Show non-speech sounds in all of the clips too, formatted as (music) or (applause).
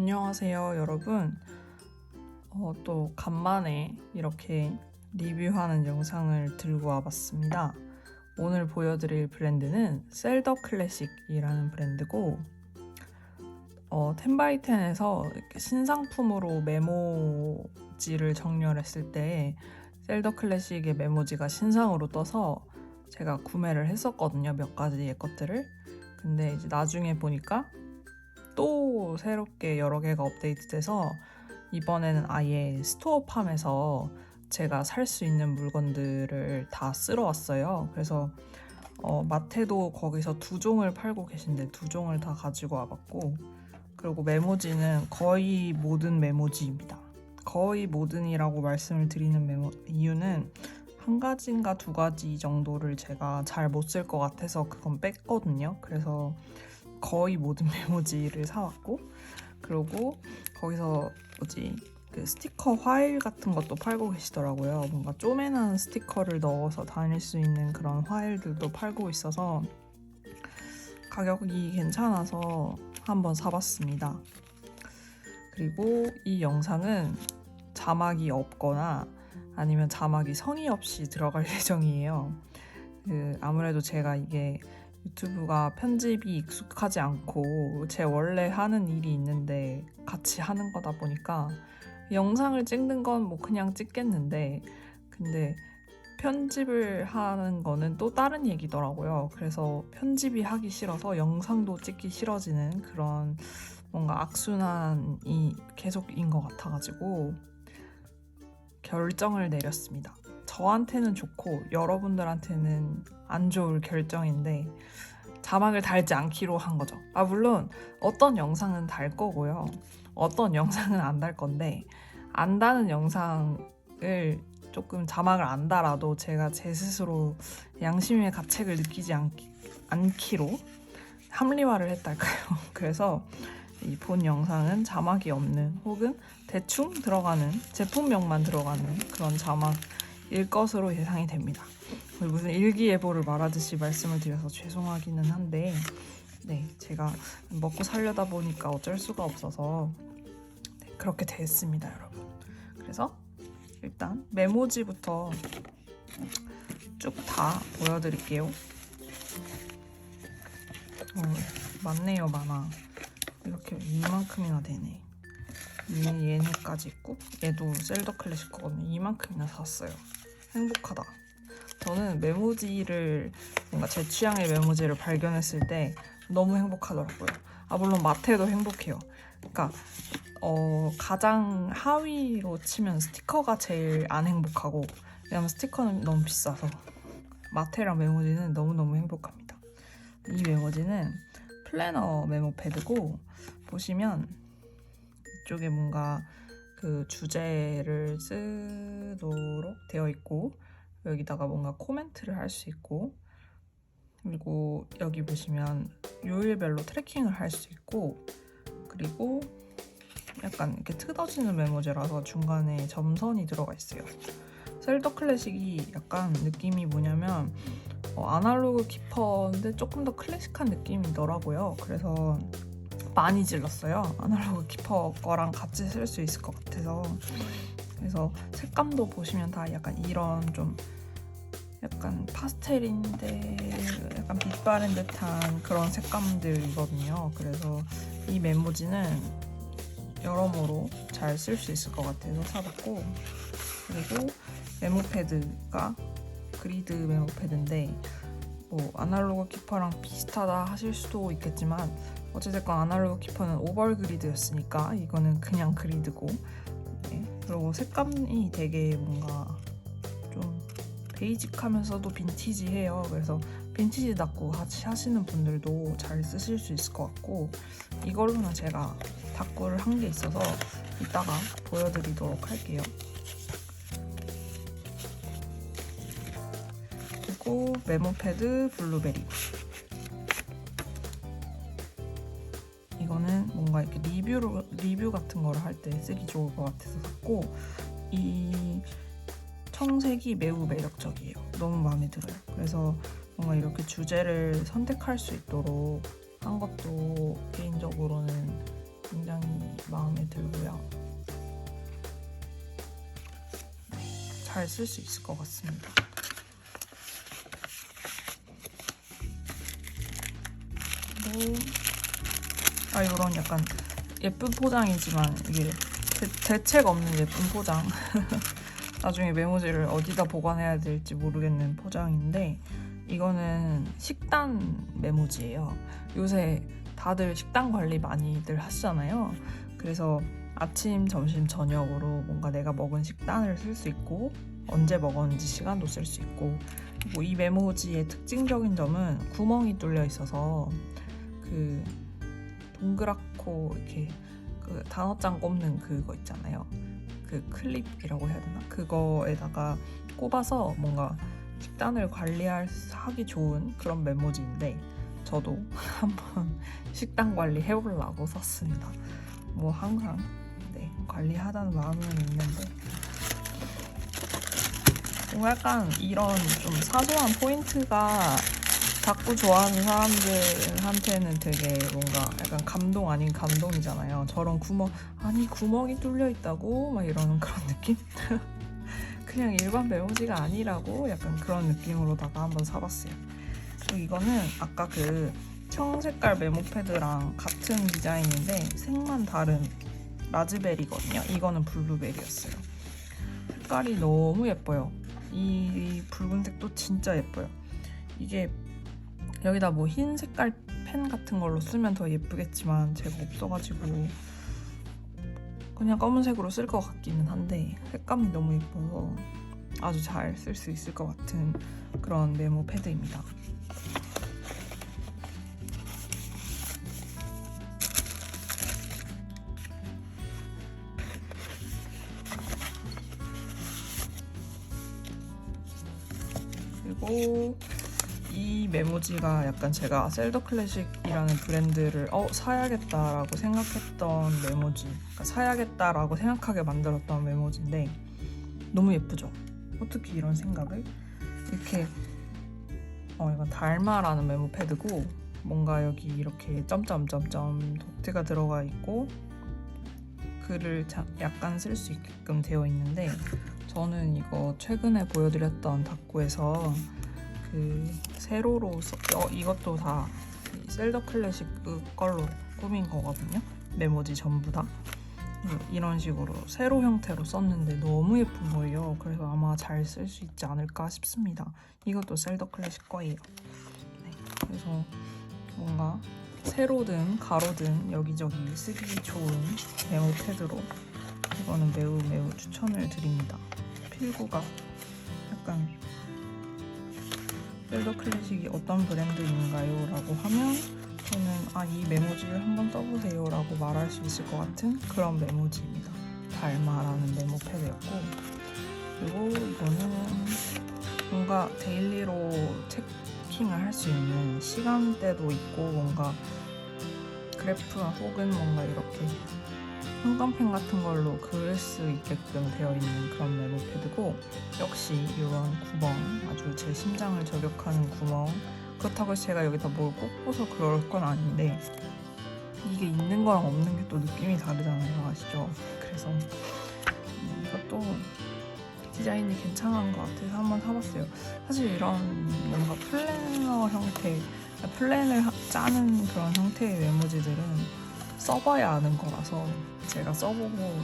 안녕하세요, 여러분. 어, 또 간만에 이렇게 리뷰하는 영상을 들고 와봤습니다. 오늘 보여드릴 브랜드는 셀더 클래식이라는 브랜드고, 어, 텐바이텐에서 이렇게 신상품으로 메모지를 정렬했을 때 셀더 클래식의 메모지가 신상으로 떠서 제가 구매를 했었거든요. 몇 가지 의 것들을. 근데 이제 나중에 보니까 또 새롭게 여러 개가 업데이트돼서 이번에는 아예 스토어팜에서 제가 살 수 있는 물건들을 다 쓸어 왔어요. 그래서 어, 마테도 거기서 두 종을 팔고 계신데 두 종을 다 가지고 와봤고 그리고 메모지는 거의 모든 메모지입니다. 거의 모든이라고 말씀을 드리는 메모 이유는 한 가지인가 두 가지 정도를 제가 잘 못 쓸 것 같아서 그건 뺐거든요. 그래서 거의 모든 (laughs) 메모지를 사왔고 그리고 거기서 뭐지 그 스티커 화일 같은 것도 팔고 계시더라고요. 뭔가 쪼매난 스티커를 넣어서 다닐 수 있는 그런 화일들도 팔고 있어서 가격이 괜찮아서 한번 사봤습니다. 그리고 이 영상은 자막이 없거나 아니면 자막이 성의 없이 들어갈 (laughs) 예정이에요. 그 아무래도 제가 이게 유튜브가 편집이 익숙하지 않고 제 원래 하는 일이 있는데 같이 하는 거다 보니까 영상을 찍는 건 뭐 그냥 찍겠는데 근데 편집을 하는 거는 또 다른 얘기더라고요. 그래서 편집이 하기 싫어서 영상도 찍기 싫어지는 그런 뭔가 악순환이 계속인 것 같아가지고 결정을 내렸습니다. 저한테는 좋고 여러분들한테는 안 좋을 결정인데 자막을 달지 않기로 한 거죠. 아 물론 어떤 영상은 달 거고요. 어떤 영상은 안 달 건데 안 다는 영상을 조금 자막을 안 달아도 제가 제 스스로 양심의 가책을 느끼지 않기, 않기로 합리화를 했달까요. (laughs) 그래서 이 본 영상은 자막이 없는 혹은 대충 들어가는 제품명만 들어가는 그런 자막 일 것으로 예상이 됩니다. 무슨 일기예보를 말하듯이 말씀을 드려서 죄송하기는 한데 네 제가 먹고 살려다 보니까 어쩔 수가 없어서 네, 그렇게 됐습니다 여러분. 그래서 일단 메모지부터 쭉 다 보여드릴게요. 어, 많네요 많아. 이렇게 이만큼이나 되네. 얘, 얘네까지 있고 얘도 셀더 클래식 거거든요. 이만큼이나 샀어요 행복하다 저는 메모지를 뭔가 제 취향의 메모지를 발견했을 때 너무 행복하더라고요. 아 물론 마테도 행복해요. 그러니까 어, 가장 하위로 치면 스티커가 제일 안 행복하고 왜냐면 스티커는 너무 비싸서 마테랑 메모지는 너무너무 행복합니다. 이 메모지는 플래너 메모 패드고 보시면 이쪽에 뭔가 그 주제를 쓰도록 되어 있고 여기다가 뭔가 코멘트를 할 수 있고 그리고 여기 보시면 요일별로 트래킹을 할 수 있고 그리고 약간 이렇게 뜯어지는 메모지라서 중간에 점선이 들어가 있어요. 셀더 클래식이 약간 느낌이 뭐냐면 어, 아날로그 키퍼인데 조금 더 클래식한 느낌이더라고요. 그래서 많이 질렀어요. 아날로그 키퍼 거랑 같이 쓸 수 있을 것 같아서 그래서 색감도 보시면 다 약간 이런 좀 약간 파스텔인데 약간 빛 바른 듯한 그런 색감들이거든요. 그래서 이 메모지는 여러모로 잘 쓸 수 있을 것 같아서 사봤고 그리고 메모 패드가 그리드 메모 패드인데 뭐 아날로그 키퍼랑 비슷하다 하실 수도 있겠지만 어찌됐건 아날로그 키퍼는 오벌 그리드였으니까 이거는 그냥 그리드고 네. 그리고 색감이 되게 뭔가 좀 베이직하면서도 빈티지해요. 그래서 빈티지답고 같이 하시는 분들도 잘 쓰실 수 있을 것 같고 이걸로는 제가 다꾸를 한 게 있어서 이따가 보여드리도록 할게요. 그리고 메모패드 블루베리 이거는 뭔가 이렇게 리뷰로 리뷰 같은 거를 할 때 쓰기 좋을 것 같아서 샀고 이 청색이 매우 매력적이에요. 너무 마음에 들어요. 그래서 뭔가 이렇게 주제를 선택할 수 있도록 한 것도 개인적으로는 굉장히 마음에 들고요. 잘 쓸 수 있을 것 같습니다. 그리고 아 이런 약간 예쁜 포장이지만 이게 대, 책 없는 예쁜 포장. (laughs) 나중에 메모지를 어디다 보관해야 될지 모르겠는 포장인데 이거는 식단 메모지예요. 요새 다들 식단 관리 많이들 하시잖아요. 그래서 아침, 점심, 저녁으로 뭔가 내가 먹은 식단을 쓸 수 있고 언제 먹었는지 시간도 쓸 수 있고 그리고 이 메모지의 특징적인 점은 구멍이 뚫려 있어서 그 동그랗고 이렇게 그 단어장 꼽는 그거 있잖아요. 그 클립이라고 해야 되나? 그거에다가 꼽아서 뭔가 식단을 관리하기 좋은 그런 메모지인데 저도 (laughs) 한번 식단 관리 해보려고 샀습니다. 뭐 항상 네, 관리하다는 마음은 있는데 뭔가 약간 이런 좀 사소한 포인트가 닭구 좋아하는 사람들한테는 되게 뭔가 약간 감동 아닌 감동이잖아요. 저런 구멍 아니 구멍이 뚫려 있다고 막 이러는 그런 느낌? (laughs) 그냥 일반 메모지가 아니라고 약간 그런 느낌으로다가 한번 사봤어요. 그리고 이거는 아까 그 청색깔 메모 패드랑 같은 디자인인데 색만 다른 라즈베리거든요. 이거는 블루베리였어요. 색깔이 너무 예뻐요. 이 붉은색도 진짜 예뻐요. 이게 여기다 뭐 흰 색깔 펜 같은 걸로 쓰면 더 예쁘겠지만 제가 없어가지고 그냥 검은색으로 쓸 것 같기는 한데 색감이 너무 예뻐서 아주 잘 쓸 수 있을 것 같은 그런 메모 패드입니다. 그리고 이 메모지가 약간 제가 셀더 클래식이라는 브랜드를 어 사야겠다라고 생각했던 메모지, 그러니까 사야겠다라고 생각하게 만들었던 메모지인데 너무 예쁘죠? 어떻게 이런 생각을 이렇게 어 이건 달마라는 메모 패드고 뭔가 여기 이렇게 점점점점 도트가 들어가 있고 글을 자, 약간 쓸 수 있게끔 되어 있는데 저는 이거 최근에 보여드렸던 다꾸에서 그 세로로 써, 어, 이것도 다 셀더 클래식 그 걸로 꾸민 거거든요. 메모지 전부 다. 음, 이런 식으로 세로 형태로 썼는데 너무 예쁜 거예요. 그래서 아마 잘 쓸 수 있지 않을까 싶습니다. 이것도 셀더 클래식 거예요. 네, 그래서 뭔가 세로든 가로든 여기저기 쓰기 좋은 메모 패드로 이거는 매우 매우 추천을 드립니다. 필구가 약간 셀더 클래식이 어떤 브랜드인가요? 라고 하면 저는 아 이 메모지를 한번 써보세요 라고 말할 수 있을 것 같은 그런 메모지입니다. 달마라는 메모 패드였고 그리고 이거는 뭔가 데일리로 체킹을 할 수 있는 시간대도 있고 뭔가 그래프 혹은 뭔가 이렇게 형광펜 같은 걸로 그릴 수 있게끔 되어 있는 그런 메모 패드고 역시 이런 구멍 아주 제 심장을 저격하는 구멍 그렇다고 제가 여기다 뭘 꽂고서 그럴 건 아닌데 이게 있는 거랑 없는 게 또 느낌이 다르잖아요 아시죠? 그래서 이것도 디자인이 괜찮은 것 같아서 한번 사봤어요 사실 이런 뭔가 플래너 형태 플랜을 하- 짜는 그런 형태의 메모지들은 써봐야 아는 거라서 제가 써보고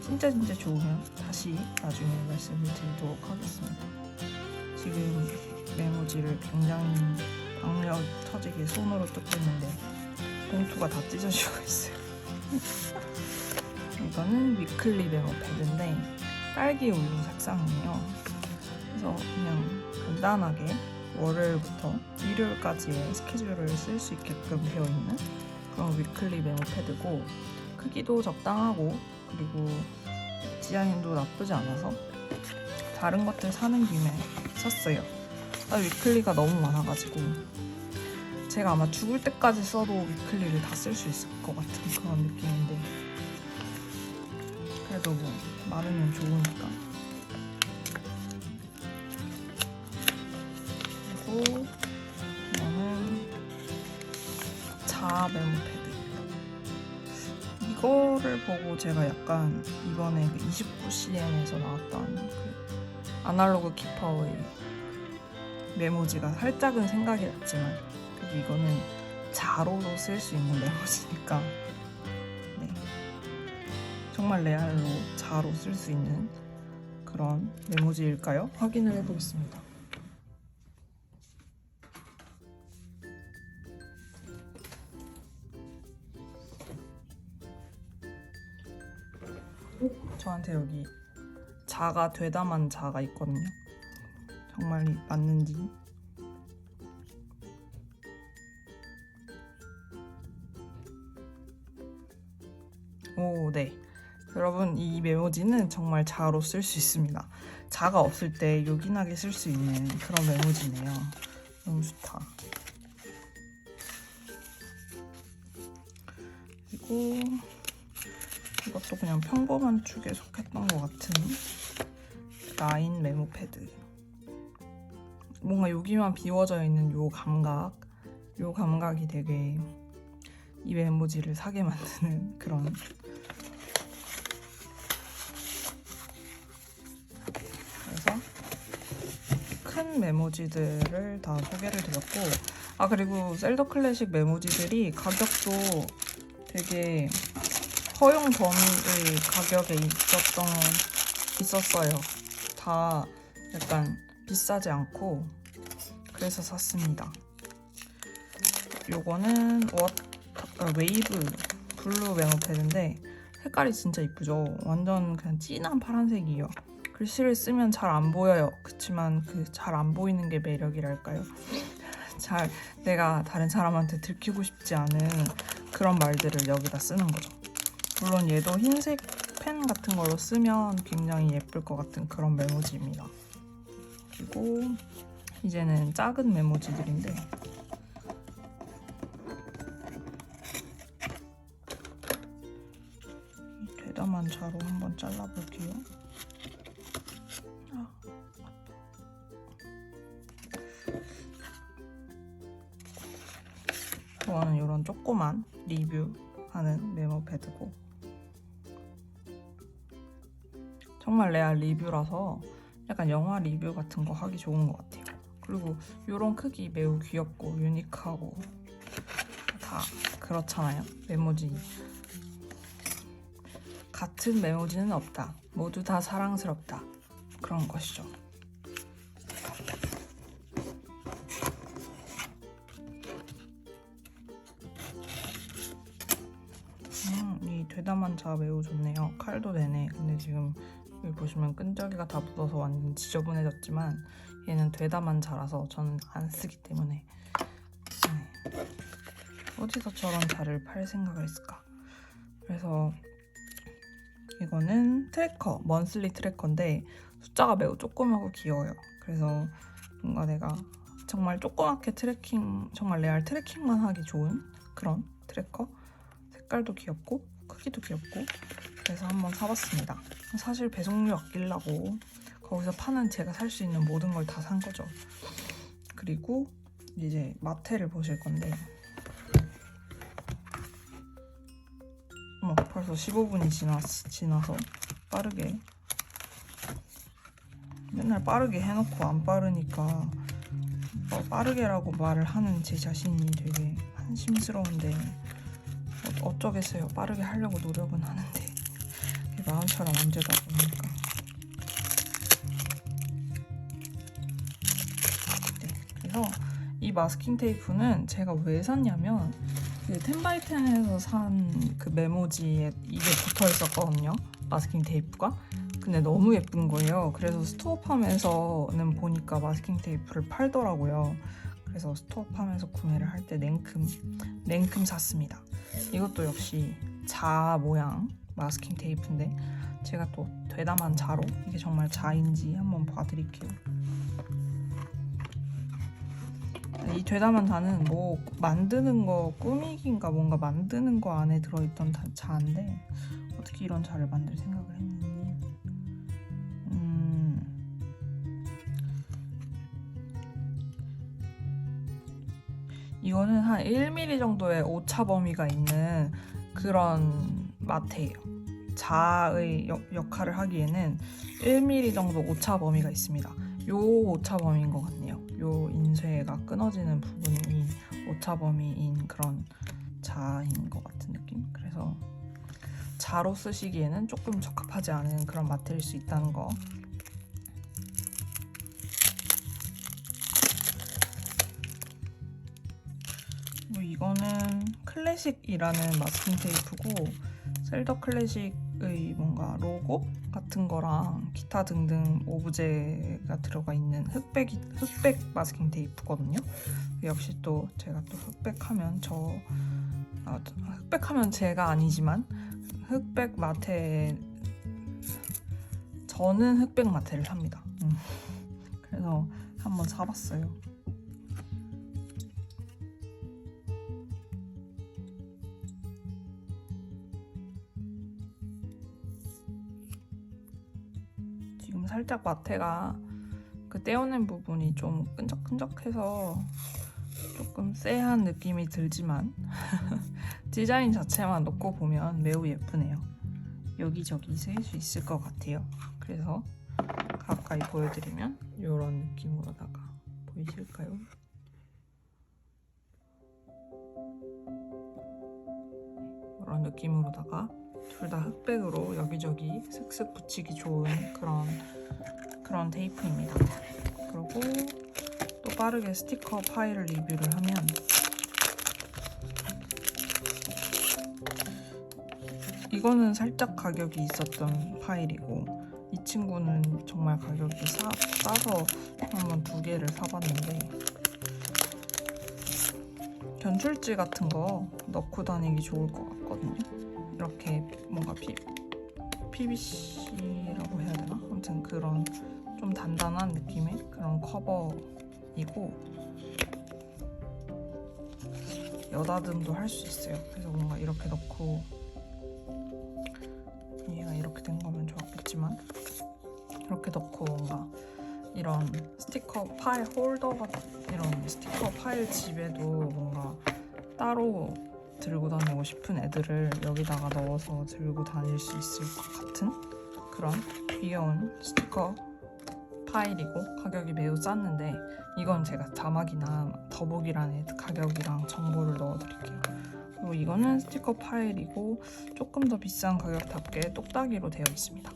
진짜 진짜 좋으면 다시 나중에 말씀을 드리도록 하겠습니다. 지금 메모지를 굉장히 박력 터지게 손으로 뜯고 있는데 봉투가 다 찢어지고 있어요. (laughs) 이거는 위클리 메모 패드인데 딸기 우유 색상이에요. 그래서 그냥 간단하게 월요일부터 일요일까지의 스케줄을 쓸 수 있게끔 되어 있는 그런 위클리 메모 패드고 크기도 적당하고 그리고 디자인도 나쁘지 않아서 다른 것들 사는 김에 샀어요. 아, 위클리가 너무 많아가지고 제가 아마 죽을 때까지 써도 위클리를 다 쓸 수 있을 것 같은 그런 느낌인데 그래도 뭐 많으면 좋으니까 그리고 이거는 자 메모 패드 이거 이거를 보고 제가 약간 이번에 그 29CM에서 나왔던 그 아날로그 키퍼의 메모지가 살짝은 생각이 났지만 그래도 이거는 자로로 쓸수 있는 메모지니까 네. 정말 레알로 자로 쓸 수 있는 그런 메모지일까요? 확인을 해보겠습니다. 저한테 여기 자가 되다만 자가 있거든요. 정말 맞는지. 오, 네. 여러분, 이 메모지는 정말 자로 쓸 수 있습니다. 자가 없을 때 요긴하게 쓸 수 있는 그런 메모지네요. 너무 좋다. 그리고 이것도 그냥 평범한 축에 속했던 것 같은 라인 메모 패드. 뭔가 여기만 비워져 있는 요 감각, 요 감각이 되게 이 메모지를 사게 만드는 (laughs) 그런. 그래서 큰 메모지들을 다 소개를 드렸고, 아 그리고 셀더 클래식 메모지들이 가격도 되게 허용 범위의 가격에 있었던 있었어요. 다 약간 비싸지 않고 그래서 샀습니다. 요거는 워 어, 웨이브 블루 메모 패드인데 색깔이 진짜 이쁘죠. 완전 그냥 진한 파란색이에요. 글씨를 쓰면 잘 안 보여요. 그치만 그 잘 안 보이는 게 매력이랄까요? (laughs) 잘 내가 다른 사람한테 들키고 싶지 않은 그런 말들을 여기다 쓰는 거죠. 물론 얘도 흰색 펜 같은 걸로 쓰면 굉장히 예쁠 것 같은 그런 메모지입니다. 그리고 이제는 작은 메모지들인데 이 대담한 자로 한번 잘라볼게요. 아, 저는 이런 조그만 리뷰하는 메모 패드고 정말 레알 리뷰라서 약간 영화 리뷰 같은 거 하기 좋은 것 같아요. 그리고 이런 크기 매우 귀엽고 유니크하고 다 그렇잖아요. 메모지 같은 메모지는 없다. 모두 다 사랑스럽다. 그런 것이죠. 음, 이 되다만 자 매우 좋네요. 칼도 되네. 근데 지금 여기 보시면 끈적이가 다 묻어서 완전 지저분해졌지만 얘는 되다만 자라서 저는 안 쓰기 때문에 네. 어디서 저런 자를 팔 생각을 했을까? 그래서 이거는 트래커, 먼슬리 트래커인데 숫자가 매우 조그맣고 귀여워요. 그래서 뭔가 내가 정말 조그맣게 트래킹, 정말 레알 트래킹만 하기 좋은 그런 트래커. 색깔도 귀엽고 크기도 귀엽고 그래서 한번 사봤습니다. 사실 배송료 아끼려고 거기서 파는 제가 살 수 있는 모든 걸 다 산 거죠. 그리고 이제 마테를 보실 건데 어머 벌써 15분이 지났, 지나서 빠르게 맨날 빠르게 해놓고 안 빠르니까 어, 빠르게라고 말을 하는 제 자신이 되게 한심스러운데 어, 어쩌겠어요. 빠르게 하려고 노력은 하는데 마음처럼 안 되다 보니까 네, 그래서 이 마스킹 테이프는 제가 왜 샀냐면 그 텐바이텐에서 산 그 메모지에 이게 붙어 있었거든요. 마스킹 테이프가. 근데 너무 예쁜 거예요. 그래서 스토어팜에서는 보니까 마스킹 테이프를 팔더라고요. 그래서 스토어팜에서 구매를 할 때 냉큼 냉큼 샀습니다. 이것도 역시 자 모양 마스킹 테이프인데 제가 또 되다만 자로 이게 정말 자인지 한번 봐드릴게요. 이 되다만 자는 뭐 만드는 거 꾸미기인가 뭔가 만드는 거 안에 들어있던 다- 자인데 어떻게 이런 자를 만들 생각을 했는지 음 이거는 한 1mm 정도의 오차 범위가 있는 그런 마테예요. 자의 역, 역할을 하기에는 1mm 정도 오차 범위가 있습니다. 요 오차 범위인 것 같네요. 요 인쇄가 끊어지는 부분이 오차 범위인 그런 자인 것 같은 느낌. 그래서 자로 쓰시기에는 조금 적합하지 않은 그런 마테일 수 있다는 거. 뭐 이거는 클래식이라는 마스킹 테이프고 셀더 클래식의 뭔가 로고 같은 거랑 기타 등등 오브제가 들어가 있는 흑백 흑백 마스킹 테이프거든요. 역시 또 제가 또 흑백하면 저 아, 흑백하면 제가 아니지만 흑백 마테 저는 흑백 마테를 삽니다. 음. 그래서 한번 사봤어요. 지금 살짝 마테가 그 떼어낸 부분이 좀 끈적끈적해서 조금 쎄한 느낌이 들지만 (laughs) 디자인 자체만 놓고 보면 매우 예쁘네요. 여기저기 쓸수 있을 것 같아요. 그래서 가까이 보여드리면 이런 느낌으로다가 보이실까요? 이런 느낌으로다가 둘 다 흑백으로 여기저기 슥슥 붙이기 좋은 그런 그런 테이프입니다. 그리고 또 빠르게 스티커 파일을 리뷰를 하면 이거는 살짝 가격이 있었던 파일이고 이 친구는 정말 가격이 싸, 싸서 한번 두 개를 사봤는데 견출지 같은 거 넣고 다니기 좋을 것 같거든요. 이렇게 뭔가 피, PVC라고 해야 되나? 아무튼 그런 좀 단단한 느낌의 그런 커버이고 여다듬도 할 수 있어요. 그래서 뭔가 이렇게 넣고 얘가 이렇게 된 거면 좋았겠지만 이렇게 넣고 뭔가 이런 스티커 파일 홀더가 이런 스티커 파일 집에도 뭔가 따로 들고 다니고 싶은 애들을 여기다가 넣어서 들고 다닐 수 있을 것 같은 그런 귀여운 스티커 파일이고 가격이 매우 쌌는데 이건 제가 자막이나 더보기란에 가격이랑 정보를 넣어드릴게요. 그리고 이거는 스티커 파일이고 조금 더 비싼 가격답게 똑딱이로 되어 있습니다.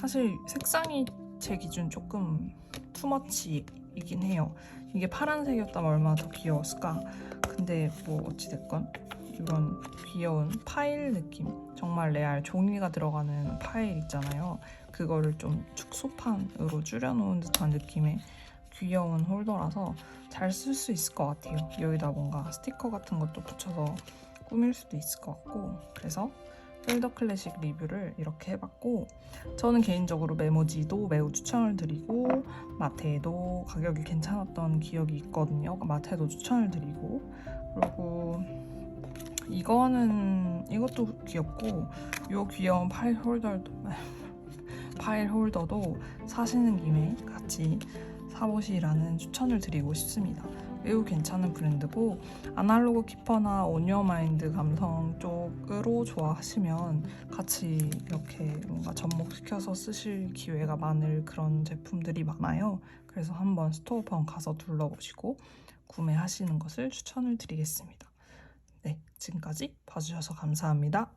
사실 색상이 제 기준 조금 투머치이긴 해요. 이게 파란색이었다면 얼마나 더 귀여웠을까? 근데 뭐 어찌됐건 이런 귀여운 파일 느낌 정말 레알 종이가 들어가는 파일 있잖아요. 그거를 좀 축소판으로 줄여놓은 듯한 느낌의 귀여운 홀더라서 잘 쓸 수 있을 것 같아요. 여기다 뭔가 스티커 같은 것도 붙여서 꾸밀 수도 있을 것 같고 그래서 펠더 클래식 리뷰를 이렇게 해봤고 저는 개인적으로 메모지도 매우 추천을 드리고 마테도 가격이 괜찮았던 기억이 있거든요. 마테도 추천을 드리고 그리고 이거는 이것도 귀엽고 이 귀여운 파일 홀더도 (laughs) 파일 홀더도 사시는 김에 같이 사보시라는 추천을 드리고 싶습니다. 매우 괜찮은 브랜드고 아날로그 키퍼나 온유어마인드 감성 쪽으로 좋아하시면 같이 이렇게 뭔가 접목시켜서 쓰실 기회가 많을 그런 제품들이 많아요. 그래서 한번 스토어번 가서 둘러보시고 구매하시는 것을 추천을 드리겠습니다. 네, 지금까지 봐주셔서 감사합니다.